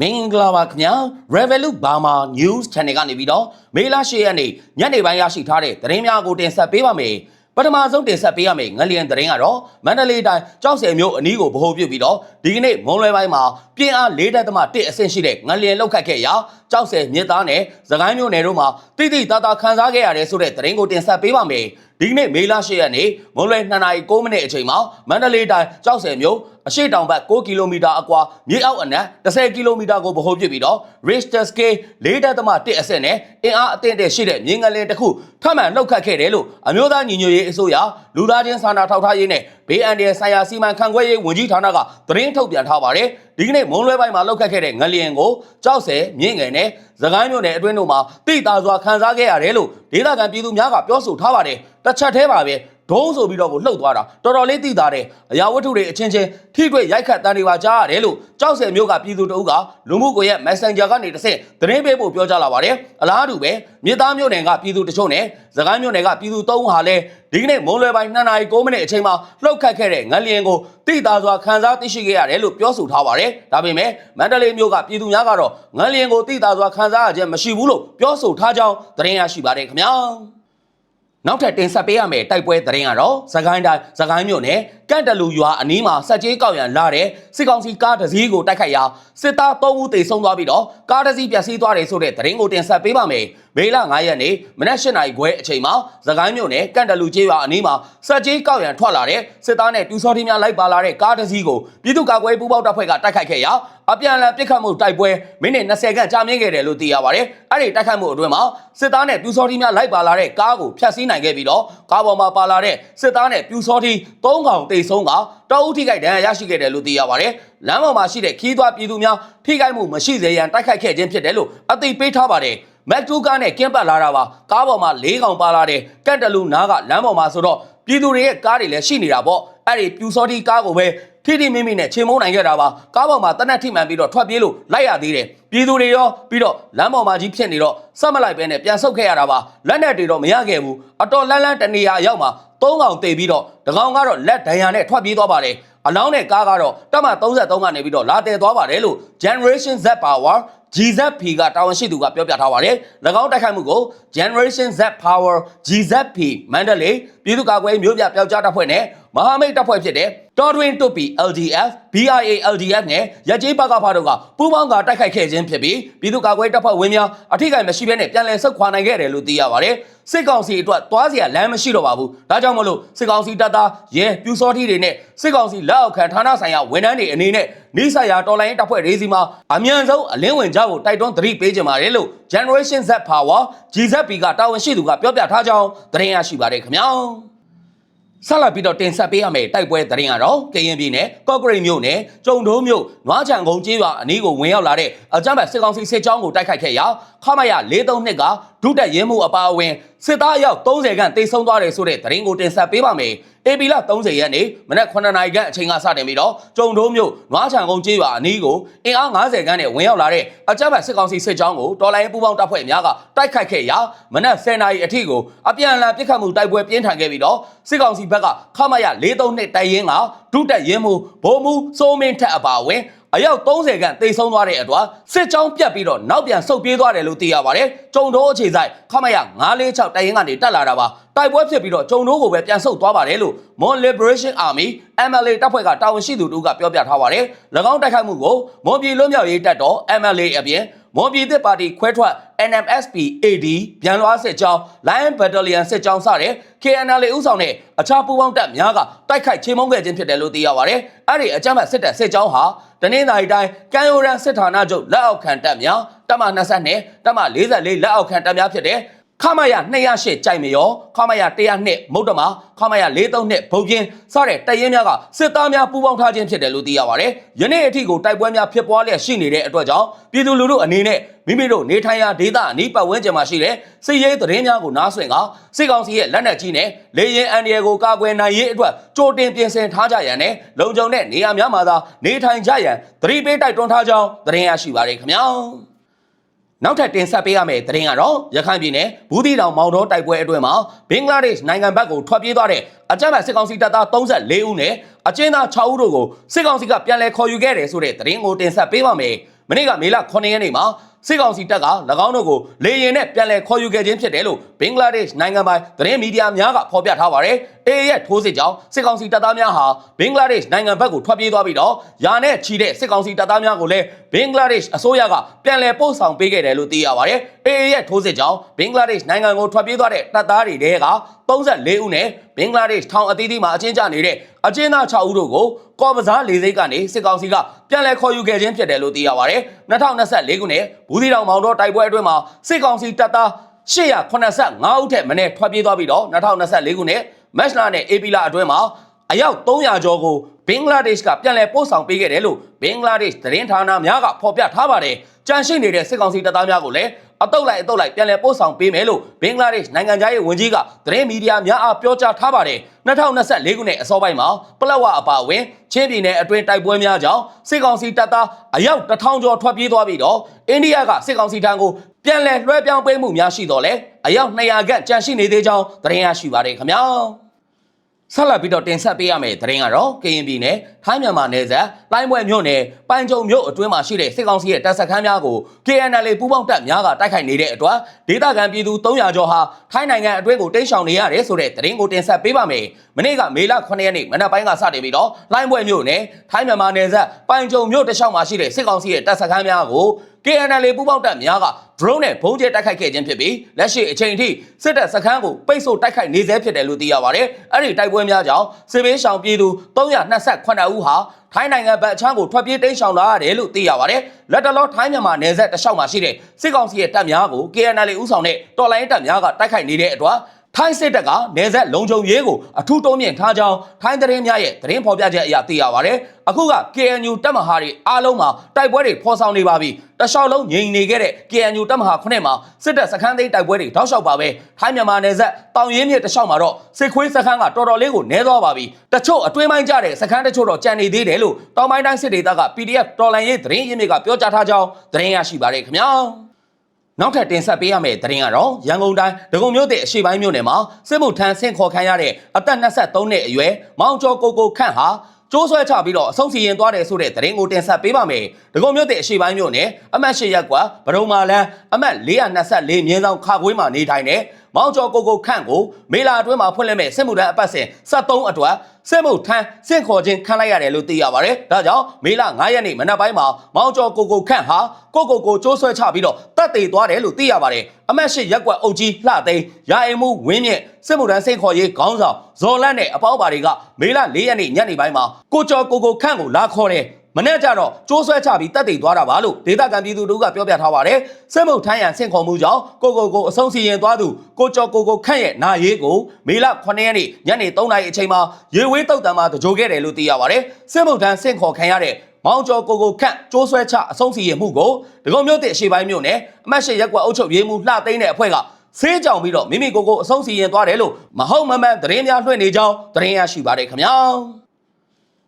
မင်္ဂလာပါခင်ဗျာ Revolut Burma News Channel ကနေပြီးတော့မေလ10ရက်နေ့ညနေပိုင်းရရှိထားတဲ့သတင်းများကိုတင်ဆက်ပေးပါမယ်ပထမဆုံးတင်ဆက်ပေးရမယ့်ငလျင်သတင်းကတော့မန္တလေးတိုင်းကြောက်စဲမြို့အနီးကိုဗဟိုပြုပြီးတော့ဒီကနေ့မွန်လွယ်ပိုင်းမှာပြင်းအား၄တက်သမ1အဆင့်ရှိတဲ့ငလျင်လောက်ခတ်ခဲ့ရာကြောက်စဲမြစ်သားနဲ့သခိုင်းမြို့နယ်တို့မှာတိတိတသားခန်းစားခဲ့ရတယ်ဆိုတဲ့သတင်းကိုတင်ဆက်ပေးပါမယ်ဒီကနေ့မေလ10ရက်နေ့မွန်လွယ်2နာရီ9မိနစ်အချိန်မှာမန္တလေးတိုင်းကြောက်စဲမြို့အရှိတောင်ဘက်6ကီလိုမီတာအကွာမြေအောက်အနက်10ကီလိုမီတာကိုဗဟိုပြုပြီးတော့ Richter scale 4.1အဆင့်နဲ့အင်အားအသင့်တဲ့ရှိတဲ့မြင်းငလင်တစ်ခုထပ်မံနှုတ်ခတ်ခဲ့တယ်လို့အမျိုးသားညီညွတ်ရေးအစိုးရလူသားချင်းစာနာထောက်ထားရေးနဲ့ဘေးအန္တရာယ်ဆိုင်ရာစီမံခန့်ခွဲရေးဝန်ကြီးဌာနကသတင်းထုတ်ပြန်ထားပါတယ်ဒီကနေ့မွန်လွဲပိုင်းမှာလှုပ်ခတ်ခဲ့တဲ့ငလျင်ကိုကြောက်စဲမြင့်ငယ်နဲ့သခိုင်းမြို့နယ်အတွင်းတို့မှာတိတာစွာခန်းစားခဲ့ရတယ်လို့ဒေသခံပြည်သူများကပြောဆိုထားပါတယ်တစ်ချက်တည်းပါပဲ ဒုံးဆိုပြီးတော့ကိုလှုပ်သွားတာတော်တော်လေးသိတာတယ်အရာဝတ္ထုတွေအချင်းချင်းထိတွေ့ရိုက်ခတ်တန်တွေပါကြားရတယ်လို့ကြောက်စဲမျိုးကပြည်သူတအုပ်ကလူမှုကွန်ရက် Messenger ကနေတစ်ဆင့်သတင်းပေးဖို့ပြောကြားလာပါတယ်အလားတူပဲမြေသားမျိုးနယ်ကပြည်သူတချို့နဲ့သခိုင်းမျိုးနယ်ကပြည်သူသုံးဦးဟာလည်းဒီကနေ့မွန်လွယ်ပိုင်း2နာရီ9မိနစ်အချိန်မှာလှုပ်ခတ်ခဲ့တဲ့ငလျင်ကိုတိတာစွာခန်းစားသိရှိခဲ့ရတယ်လို့ပြောဆိုထားပါတယ်ဒါပေမဲ့မန္တလေးမျိုးကပြည်သူများကတော့ငလျင်ကိုတိတာစွာခန်းစားရခြင်းမရှိဘူးလို့ပြောဆိုထားကြောင်းသတင်းရရှိပါတယ်ခင်ဗျာ နောက်ထပ်တင်ဆက်ပေးရမယ့်တိုက်ပွဲသတင်းကတော့သခိုင်းတိုင်းသခိုင်းမြို့နယ် ကန့်တလူရွာအနီးမှာစက်ကြီးကောက်ရန်လာတဲ့စစ်ကောင်စီကားတစ်စီးကိုတိုက်ခိုက်ရာစစ်သား3ဦးသေဆုံးသွားပြီးတော့ကားတစ်စီးပျက်စီးသွားတယ်ဆိုတဲ့သတင်းကိုတင်ဆက်ပေးပါမယ်။မေလ9ရက်နေ့မနက်၈နာရီခွဲအချိန်မှာသခိုင်းမြို့နယ်ကန့်တလူကျေးရွာအနီးမှာစက်ကြီးကောက်ရန်ထွက်လာတဲ့စစ်သားနဲ့ပြူစောတိများလိုက်ပါလာတဲ့ကားတစ်စီးကိုပြည်သူ့ကာကွယ်ပူးပေါင်းတပ်ဖွဲ့ကတိုက်ခိုက်ခဲ့ရာအပြန်အလှန်ပစ်ခတ်မှုတိုက်ပွဲမိနစ်20ခန့်ကြာမြင့်ခဲ့တယ်လို့သိရပါတယ်။အဲ့ဒီတိုက်ခိုက်မှုအတွင်းမှာစစ်သားနဲ့ပြူစောတိများလိုက်ပါလာတဲ့ကားကိုဖျက်ဆီးနိုင်ခဲ့ပြီးတော့ကားပေါ်မှာပါလာတဲ့စစ်သားနဲ့ပြူစောတိ၃កောင်တိတ်ဆုံးကတောအုပ်ထိခိုက်ဒဏ်ရာရရှိခဲ့တယ်လို့သိရပါတယ်။လမ်းပေါ်မှာရှိတဲ့ခီးသွွားပြည်သူများထိခိုက်မှုမရှိစေရန်တိုက်ခိုက်ခဲ့ခြင်းဖြစ်တယ်လို့အသိပေးထားပါတယ်။မက်တူကားနဲ့ကင်းပတ်လာတာပါကားပေါ်မှာ၄កောင်ပါလာတဲ့ကတ်တလူနားကလမ်းပေါ်မှာဆိုတော့ပြည်သူတွေရဲ့ကားတွေလည်းရှိနေတာပေါ့အဲ့ဒီပြူစောတိကားကိုပဲ ထိထိမိမိနဲ့ချိန်မုံနိုင်ခဲ့တာပါကားပေါ်မှာတနက်ထိမှန်ပြီးတော့ထွက်ပြေးလို့လိုက်ရသေးတယ်ပြည်သူတွေရောပြီးတော့လမ်းပေါ်မှာကြီးဖြစ်နေတော့စက်မလိုက်ပဲနဲ့ပြန်ဆုတ်ခဲ့ရတာပါလက်နဲ့တွေတော့မရခဲ့ဘူးအတော်လန်းလန်းတနေရာရောက်မှာသုံးကောင်တေပြီးတော့တကောင်ကတော့လက်ဒဏ်ရာနဲ့ထွက်ပြေးသွားပါတယ်အလောင်းနဲ့ကားကတော့တက်မ33ကနေပြီးတော့လာတယ်သွားပါတယ်လို့ Generation Z Power GZP ကတာဝန်ရှိသူကပြောပြထားပါတယ်။၎င်းတိုက်ခိုက်မှုကို Generation Z Power GZP မန္တလေးပြည်သူ့ကာကွယ်ရေးမျိုးပြပျောက်ကြားတပ်ဖွဲ့နဲ့မဟာမိတ်တပ်ဖွဲ့ဖြစ်တဲ့တော်တွင်တုတ်ပီ LDF BIA LDF နဲ့ရကြေးပကဖားတို့ကပူးပေါင်းကတိုက်ခိုက်ခဲ့ခြင်းဖြစ်ပြီးပြည်သူ့ကာကွယ်ရေးတပ်ဖွဲ့ဝင်များအထိကိမရှိဘဲနဲ့ပြန်လည်ဆုတ်ခွာနိုင်ခဲ့တယ်လို့သိရပါတယ်။စစ်ကောင်စီအတွက်သွားစရာလမ်းမရှိတော့ပါဘူး။ဒါကြောင့်မလို့စစ်ကောင်စီတပ်သားရဲပြူစောတိတွေနဲ့စစ်ကောင်စီလက်အောက်ခံဌာနဆိုင်ရာဝန်ထမ်းတွေအနေနဲ့နေဆိုင်ရာတော်လိုင်းတပ်ဖွဲ့ရေးစီမှာအမြန်ဆုံးအလင်းဝင်ကြဖို့တိုက်တွန်းသတိပေးကြပါတယ်လို့ Generation Z Power GZP ကတာဝန်ရှိသူကပြောပြထားကြောင်းသတင်းရရှိပါတယ်ခင်ဗျာ။ ဆက်လက်ပြီးတော့တင်ဆက်ပေးရမယ့်တိုက်ပွဲသတင်းကတော့ကရင်ပြည်နယ်ကော့ကရိတ်မြို့နယ်ကျုံတိုးမြို့နွားချံကုန်းကျေးရွာအနီးကိုဝင်ရောက်လာတဲ့အကြမ်းဖက်စစ်ကောင်စီစစ်ကြောင်းကိုတိုက်ခိုက်ခဲ့ရာခမရ432ကဒုတက်ရဲမှုအပါအဝင်စစ်သားအယောက်30ခန့်တေဆုံးသွားတယ်ဆိုတဲ့သတင်းကိုတင်ဆက်ပေးပါမယ်။ AB လ30ရက်နေ့မနက်9နာရီခန့်အချိန်ကစတင်ပြီးတော့ကျုံတိုးမြို့နွားချံကုန်းကျေးရွာအနီးကိုအင်အား90ခန့်နဲ့ဝင်ရောက်လာတဲ့အကြမ်းဖက်စစ်ကောင်စီစစ်ကြောင်းကိုတော်လိုင်းပူးပေါင်းတပ်ဖွဲ့များကတိုက်ခိုက်ခဲ့ရာမနက်10နာရီအထိကိုအပြန်အလှန်ပစ်ခတ်မှုတိုက်ပွဲပြင်းထန်ခဲ့ပြီးတော့စစ်ကောင်စီဘက်ကခမရ432တိုက်ရင်ကဒုတက်ရင်မှုဗိုလ်မှူးစိုးမင်းထက်အပါအဝင် အယောက်30ခန့်တိတ်ဆုံးသွားတဲ့အတွက်စစ်ကြောင်းပြတ်ပြီးတော့နောက်ပြန်ဆုတ်ပြေးသွားတယ်လို့သိရပါတယ်။ကြုံတိုးအခြေဆိုင်ခမရ946တိုင်ရင်ကနေတက်လာတာပါ။တိုက်ပွဲဖြစ်ပြီးတော့ကြုံတိုးကိုပဲပြန်ဆုတ်သွားပါတယ်လို့ Mon Liberation Army MLA တပ်ဖွဲ့ကတာဝန်ရှိသူတို့ကပြောပြထားပါတယ်။၎င်းတိုက်ခိုက်မှုကိုမွန်ပြည်လွတ်မြောက်ရေးတပ်တော် MLA အပြင်မွန်ပြည်သစ်ပါတီခွဲထွက် NMSP AD ပြန်လွှားစစ်ကြောင်း Lion Battalion စစ်ကြောင်းစတဲ့ KNL ဥဆောင်တဲ့အခြားပူးပေါင်းတပ်များကတိုက်ခိုက်ချေမှုန်းခဲ့ခြင်းဖြစ်တယ်လို့သိရပါတယ်။အဲ့ဒီအကြမ်းဖက်စစ်တပ်စစ်ကြောင်းဟာတနင်္သာရီတိုင်းကံယိုရန်စစ်ဌာနချုပ်လက်အောက်ခံတပ်များတပ်မ20နဲ့တပ်မ44လက်အောက်ခံတပ်များဖြစ်တဲ့ ခမရ208ကြိုက်မရောခမရ102မုတ်တမခမရ432ဘုံကင်းစတဲ့တရင်များကစစ်သားများပူးပေါင်းထားခြင်းဖြစ်တယ်လို့သိရပါတယ်။ယနေ့အထိကိုတိုက်ပွဲများဖြစ်ပွားလျက်ရှိနေတဲ့အတွက်ကြောင့်ပြည်သူလူထုအနေနဲ့မိမိတို့နေထိုင်ရာဒေသအနီးပတ်ဝန်းကျင်မှာရှိတဲ့စစ်ရေးသတင်းများကိုနားဆွင့်ကစစ်ကောင်စီရဲ့လက်နက်ကြီးနဲ့လေရင်အန်ဒီယယ်ကိုကာကွယ်နိုင်ရေးအတွက်ကြိုတင်ပြင်ဆင်ထားကြရန်နဲ့လုံခြုံတဲ့နေရာများမှာသာနေထိုင်ကြရန်သတိပေးတိုက်တွန်းထားကြောင်းသတင်းရရှိပါရခင်ဗျာ။ နောက်ထပ်တင်ဆက်ပေးရမယ့်သတင်းကတော့ရခိုင်ပြည်နယ်ဘူးတီတောင်မောင်တော်တိုက်ပွဲအတွင်းမှာဘင်္ဂလားဒေ့ရှ်နိုင်ငံဘက်ကိုထွက်ပြေးသွားတဲ့အကြမ်းဖက်စစ်ကောင်စီတပ်သား34ဦးနဲ့အကျဉ်းသား6ဦးတို့ကိုစစ်ကောင်စီကပြန်လည်ခေါ်ယူခဲ့တယ်ဆိုတဲ့သတင်းကိုတင်ဆက်ပေးပါမယ်။မနေ့ကမေလ9ရက်နေ့မှာစစ်ကောင်စီတပ်က၎င်းတို့ကိုလေရင်နဲ့ပြန်လည်ခေါ်ယူခဲ့ခြင်းဖြစ်တယ်လို့ဘင်္ဂလားဒေ့ရှ်နိုင်ငံပိုင်သတင်းမီဒီယာများကဖော်ပြထားပါတယ်။အေရဲ့ထိုးစစ်ကြောင့်စစ်ကောင်စီတပ်သားများဟာဘင်္ဂလားဒေ့ရှ်နိုင်ငံဘက်ကိုထွက်ပြေးသွားပြီးတော့ယာနဲ့ချီတဲ့စစ်ကောင်စီတပ်သားများကိုလည်းဘင်္ဂလားဒေ့ရှ်အစိုးရကပြန်လည်ပို့ဆောင်ပေးခဲ့တယ်လို့သိရပါတယ်။အေရဲ့ထိုးစစ်ကြောင့်ဘင်္ဂလားဒေ့ရှ်နိုင်ငံကိုထွက်ပြေးသွားတဲ့တပ်သားတွေတဲက34ဦးနဲ့ဘင်္ဂလားဒေ့ရှ်ထောင်အသီးသီးမှာအချင်းချနေတဲ့အချင်းသား6ဦးတို့ကိုကော်ပစားလေစိတ်ကနေစစ်ကောင်စီကပြန်လည်ခေါ်ယူခဲ့ခြင်းဖြစ်တယ်လို့သိရပါတယ်။2024ခုနှစ်ဘူးသီးတောင်မောင်တော်တိုက်ပွဲအတွင်းမှာစစ်ကောင်စီတပ်သား885ဦးထက်မနည်းထွက်ပြေးသွားပြီးတော့2024ခုနှစ် မက်လနဲ့အေပီလာအတွင်းမှာအယောက်300ကျော်ကိုဘင်္ဂလားဒေ့ရှ်ကပြန်လည်ပို့ဆောင်ပေးခဲ့တယ်လို့ဘင်္ဂလားဒေ့ရှ်သတင်းဌာနများကဖော်ပြထားပါတယ်။ကြန့်ရှိနေတဲ့စစ်ကောင်စီတပ်သားများကိုလည်း အတုပ်လိုက်အတုပ်လိုက်ပြန်လည်ပို့ဆောင်ပေးမယ်လို့ဘင်္ဂလားဒေ့ရှ်နိုင်ငံသားရေးဝန်ကြီးကသတင်းမီဒီယာများအားပြောကြားထားပါတယ်။2024ခုနှစ်အစောပိုင်းမှာပလက်ဝအပါအဝင်ချင်းပြည်နယ်အတွင်းတိုက်ပွဲများကြောင့်စစ်ကောင်စီတပ်သားအယောက်1000ကျော်ထွက်ပြေးသွားပြီးတော့အိန္ဒိယကစစ်ကောင်စီထံကိုပြန်လည်လွှဲပြောင်းပေးမှုများရှိတော့လဲအယောက်200ခန့်ကြန့်ရှိနေသေးကြောင်းသတင်းရရှိပါတယ်ခင်ဗျာ။ ဆက်လက်ပြီးတော့တင်ဆက်ပေးရမယ့်သတင်းကတော့ကရင်ပြည်နယ်ထိုင်းမြန်မာနယ်စပ်လိုင်းပွဲမြို့နယ်ပန်ကြုံမြို့အတွင်းမှာရှိတဲ့စစ်ကောင်စီရဲ့တပ်စခန်းများကို KNL ပူးပေါင်းတပ်များကတိုက်ခိုက်နေတဲ့အတွက်ဒေသခံပြည်သူ300ကျော်ဟာထိုင်းနိုင်ငံအတွင်းကိုတိမ်းရှောင်နေရတယ်ဆိုတဲ့သတင်းကိုတင်ဆက်ပေးပါမယ်။မနေ့ကမေလ9ရက်နေ့မနက်ပိုင်းကစတင်ပြီးတော့လိုင်းပွဲမြို့နယ်ထိုင်းမြန်မာနယ်စပ်ပန်ကြုံမြို့တစ်လျှောက်မှာရှိတဲ့စစ်ကောင်စီရဲ့တပ်စခန်းများကို KNL ပူးပေါင်းတပ်များက drone နဲ့ဘုံကျဲတိုက်ခိုက်ခဲ့ခြင်းဖြစ်ပြီးလက်ရှိအချိန်ထိစစ်တပ်စခန်းကိုပိတ်ဆို့တိုက်ခိုက်နေဆဲဖြစ်တယ်လို့သိရပါတယ်။အဲ့ဒီတိုက်ပွဲများကြောင့်စစ်ဘေးရှောင်ပြည်သူ328ဦးဟာထိုင်းနိုင်ငံဘက်အခြမ်းကိုထွက်ပြေးတိမ်းရှောင်လာရတယ်လို့သိရပါတယ်။လက်တလောထိုင်းမြန်မာနယ်စပ်တစ်လျှောက်မှာရှိတဲ့စစ်ကောင်စီရဲ့တပ်များကို KNL ဦးဆောင်တဲ့တော်လိုင်းတပ်များကတိုက်ခိုက်နေတဲ့အတွက် ထိုင်းစစ်တပ်ကနေဆက်လုံခြုံရေးကိုအထူးတိုးမြင့်ထားကြောင်းထိုင်းသတင်းများရဲ့သတင်းဖော်ပြချက်အရသိရပါတယ်။အခုက KNU တပ်မဟာတွေအားလုံးမှာတိုက်ပွဲတွေဖော်ဆောင်နေပါပြီ။တလျှောက်လုံးငြိမ်နေခဲ့တဲ့ KNU တပ်မဟာခုနှစ်မှာစစ်တပ်စခန်းသိမ်းတိုက်ပွဲတွေတောက်လျှောက်ပါပဲ။ထိုင်းမြန်မာနယ်စပ်တောင်ရင်းမြစ်တလျှောက်မှာတော့စစ်ခွေးစခန်းကတော်တော်လေးကိုနည်းသွားပါပြီ။တချို့အတွင်းပိုင်းကြတဲ့စခန်းတချို့တော့ကြံနေသေးတယ်လို့တောင်ပိုင်းတိုင်းစစ်ဒေသက PDF တော်လန်ရေးသတင်းရင်းမြစ်ကပြောကြားထားကြောင်းသတင်းရရှိပါတယ်ခင်ဗျာ။ နောက်ထပ်တင်ဆက်ပေးရမယ့်သတင်းကတော့ရန်ကုန်တိုင်းဒဂုံမြို့တဲ့အရှိပိုင်းမြို့နယ်မှာစစ်မှုထမ်းဆင့်ခေါ်ခံရတဲ့အသက်23နှစ်အရွယ်မောင်ကျော်ကိုကိုခန့်ဟာကျိုးဆွဲချပြီးတော့အဆုံးစီရင်သွားတယ်ဆိုတဲ့သတင်းကိုတင်ဆက်ပေးပါမယ်။ဒဂုံမြို့တဲ့အရှိပိုင်းမြို့နယ်အမှတ်၈ရပ်ကွာဗရုံမာလန်းအမှတ်424မြင်းဆောင်ခါခွေးမှာနေထိုင်တဲ့မောင်ကျော်ကိုကိုခန့်ကိုမေလာအတွင်းမှာဖွင့်လှစ်မဲ့စစ်မှုထမ်းအပတ်စဉ်73အတွက်စစ်မှုထမ်းဆင့်ခေါ်ခြင်းခံလိုက်ရတယ်လို့သိရပါတယ်။ဒါကြောင့်မေလ9ရက်နေ့မနက်ပိုင်းမှာမောင်ကျော်ကိုကိုခန့်ဟာကိုကိုကိုကျိုးဆွဲချပြီးတော့တပ်သေးသွားတယ်လို့သိရပါတယ်။အမတ်ရှိရက်ကွက်အုပ်ကြီးလှသိန်းရာအိမ်မှုဝင်းမြင့်စစ်မှုထမ်းဆင့်ခေါ်ရေးခေါင်းဆောင်ဇော်လန့်နဲ့အပေါင်းပါတွေကမေလ4ရက်နေ့ညနေပိုင်းမှာကိုကျော်ကိုကိုခန့်ကိုလာခေါ်တယ် မနေ့ကျတော့ကျိုးဆွဲချပြီးတက်တည်သွားတာပါလို့ဒေသခံပြည်သူတို့ကပြောပြထားပါတယ်။စစ်မှုထမ်းရန်ဆင့်ခေါ်မှုကြောင့်ကိုကိုကိုအဆုံးစီရင်သွားသူကိုကျော်ကိုကိုခန့်ရဲ့နာရေးကိုမေလ9ရက်နေ့ညနေ3နာရီအချိန်မှာရေဝေးတုတ်တံမှာတကြိုခဲ့တယ်လို့သိရပါတယ်။စစ်မှုထမ်းဆင့်ခေါ်ခံရတဲ့မောင်ကျော်ကိုကိုခန့်ကျိုးဆွဲချအဆုံးစီရင်မှုကိုဒဂုံမြို့တဲ့အရှိပိုင်းမြို့နယ်အမတ်ရှိရက်ကွက်အုပ်ချုပ်ရေးမှူးလှသိန်းတဲ့အဖွဲ့ကဆေးကြောင်ပြီးတော့မိမိကိုယ်ကိုအဆုံးစီရင်သွားတယ်လို့မဟုတ်မမှန်သတင်းများလွှင့်နေကြောင်းသတင်းရရှိပါတယ်ခင်ဗျာ။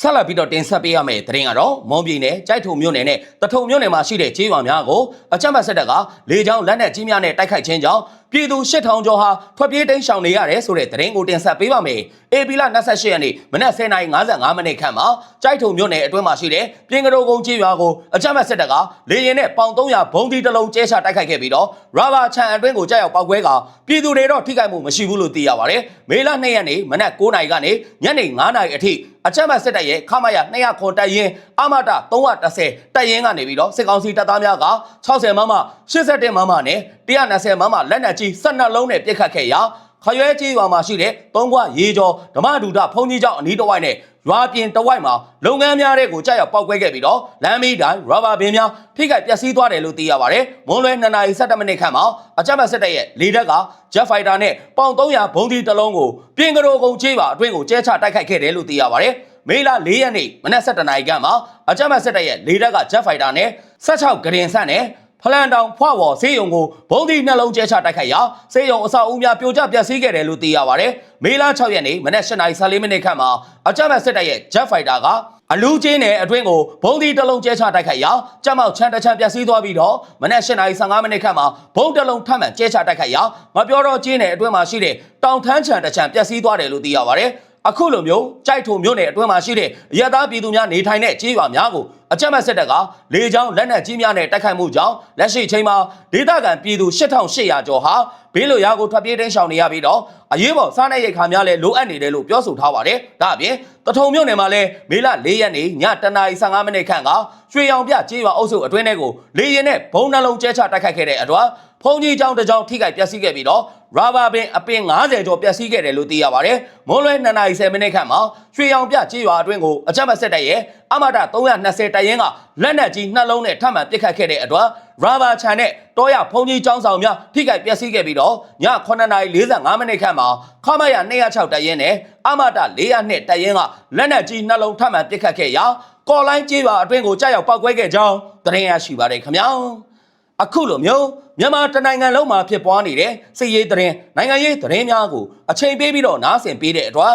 ဆက်လက်ပြီးတော့တင်ဆက်ပေးရမယ့်သတင်းကတော့မွန်ပြည်နယ်ကြိုက်ထုံမြို့နယ်နဲ့တထုံမြို့နယ်မှာရှိတဲ့ကျေးရွာများကိုအကြမ်းဖက်စစ်တပ်ကလေကြောင်းလက်နက်ကြီးများနဲ့တိုက်ခိုက်ခြင်းကြောင့် ပြည်သူ8000ကျော်ဟာထွက်ပြေးတိမ်းရှောင်နေရတယ်ဆိုတဲ့သတင်းကိုတင်ဆက်ပေးပါမယ်။အေပီလာ28ရက်နေ့မနက်10:55မိနစ်ခန့်မှာကြိုက်ထုံမြို့နယ်အတွင်းမှာရှိတဲ့ပြင်ကတော်ကုန်းကျေးရွာကိုအကြမ်းဖက်စစ်တပ်ကလေရင်နဲ့ပေါင်300ဘုံဒီတစ်လုံးကျဲချတိုက်ခိုက်ခဲ့ပြီးတော့ရာဘာချန်အတွင်းကိုကြောက်ရောက်ပောက်ကွဲကပြည်သူတွေတော့ထိခိုက်မှုမရှိဘူးလို့သိရပါတယ်။မေလ2ရက်နေ့မနက်9:00နာရီကနေညနေ9:00နာရီအထိအကြမ်းဖက်စစ်တပ်ရဲ့ခမရ200ခွန်တပ်ရင်းအမတ310တပ်ရင်းကနေပြီးတော့စစ်ကောင်စီတပ်သားများက60မမ81မမနဲ့120မမလက်နက်ကြီး12လုံးနဲ့ပစ်ခတ်ခဲ့ရာခရွဲကြီးရွာမှာရှိတဲ့သုံးခွရေကျော်ဓမ္မဒူဒဖုန်ကြီးကျောင်းအနီးတစ်ဝိုက်နဲ့ရွာပြင်တစ်ဝိုက်မှာလုပ်ငန်းများတဲ့ကိုကြောက်ရောက်ပောက်ကွဲခဲ့ပြီးတော့လမ်းမီးတိုင်းရဘာဘင်းများထိခိုက်ပျက်စီးသွားတယ်လို့သိရပါတယ်။မွန်လွဲ2နာရီ17မိနစ်ခန့်မှာအကြမ်းဖက်စစ်တပ်ရဲ့လေတပ်က Jet Fighter နဲ့ပေါင်300ဘုံဒီတစ်လုံးကိုပြင်ကတော်ကုန်းချေးပါအတွင်းကိုကျဲချတိုက်ခိုက်ခဲ့တယ်လို့သိရပါတယ်။မေလ၄ရက်နေ့မနက်7:00နာရီခန့်မှာအကြမ်းဖက်စစ်တပ်ရဲ့လေတပ်က Jet Fighter နဲ့16ဂရင်ဆန့်နဲ့ ဖလန်တောင်ဖွာဝေါ်ဆေးရုံကိုဘုံဒီနှလုံးကျဲချတိုက်ခိုက်ရာဆေးရုံအဆောက်အဦများပြိုကျပျက်စီးခဲ့တယ်လို့သိရပါတယ်။မေလ6ရက်နေ့မနက်8:14မိနစ်ခန့်မှာအကြမ်းဖက်စစ်တပ်ရဲ့ Jet Fighter ကအလူချင်းနယ်အတွင်းကိုဘုံဒီတစ်လုံးကျဲချတိုက်ခိုက်ရာကြက်မောက်ချမ်းတစ်ချမ်းပျက်စီးသွားပြီးတော့မနက်8:15မိနစ်ခန့်မှာဘုံတစ်လုံးထပ်မံကျဲချတိုက်ခိုက်ရာမပြောတော့ချင်းနယ်အတွင်းမှာရှိတဲ့တောင်ထန်းချံတစ်ချမ်းပျက်စီးသွားတယ်လို့သိရပါတယ်။အခုလိုမျိုးကြိုက်ထုံမြို့နယ်အတွင်းမှာရှိတဲ့ရသားပြည်သူများနေထိုင်တဲ့ကျေးရွာများကို အကြမ်းဖက်စစ်တပ်ကလေကြောင်းလက်နက်ကြီးများနဲ့တိုက်ခိုက်မှုကြောင့်လက်ရှိချိန်မှာဒေသခံပြည်သူ8800ကျော်ဟာဘေးလွရာကိုထွက်ပြေးတိမ်းရှောင်နေရပြီးတော့အရေးပေါ်စားနပ်ရိက္ခာများလည်းလိုအပ်နေတယ်လို့ပြောဆိုထားပါတယ်။ဒါအပြင်တထုံမြို့နယ်မှာလည်းမေလ၄ရက်နေ့ညတနာရီ15မိနစ်ခန့်ကရွှေရောင်ပြကြေးရွာအုပ်စုအတွင်းထဲကိုလေရင်နဲ့ဘုံနှလုံးကျဲချတိုက်ခိုက်ခဲ့တဲ့အတွက်ဖုန်ကြီးကျောင်းတစ်ကျောင်းထိခိုက်ပျက်စီးခဲ့ပြီးတော့ရာဘာပင်အပင်90ကျော်ပျက်စီးခဲ့တယ်လို့သိရပါတယ်။မွန်လွဲ2နာရီ10မိနစ်ခန့်မှာရွှေရောင်ပြကြေးရွာအတွင်းကိုအကြမ်းဖက်စစ်တပ်ရဲ့အမတာ320တပ်ရင်းကလက်နက်ကြီးနှလုံးနဲ့ထပ်မံပစ်ခတ်ခဲ့တဲ့အတွက်ရာဘာချန်နဲ့တောရဖုန်ကြီးကျောင်းဆောင်များထိခိုက်ပျက်စီးခဲ့ပြီးတော့ည9နာရီ45မိနစ်ခန့်မှာခမရ206တပ်ရင်းနဲ့အမတာ402တပ်ရင်းကလက်နက်ကြီးနှလုံးထပ်မံပစ်ခတ်ခဲ့ရာကော်လိုင်းကြေးရွာအတွင်းကိုကြားရောက်ပောက်ကွဲခဲ့ကြောင်းသတင်းရရှိပါတယ်ခင်ဗျာ။အခုလိုမျိုးမြန်မာတနိုင်ငံလုံးမှာဖြစ်ပွားနေတဲ့စစ်ရေးသတင်းနိုင်ငံရေးသတင်းများကိုအချိန်ပေးပြီးတော့နားဆင်ပေးတဲ့အတွက်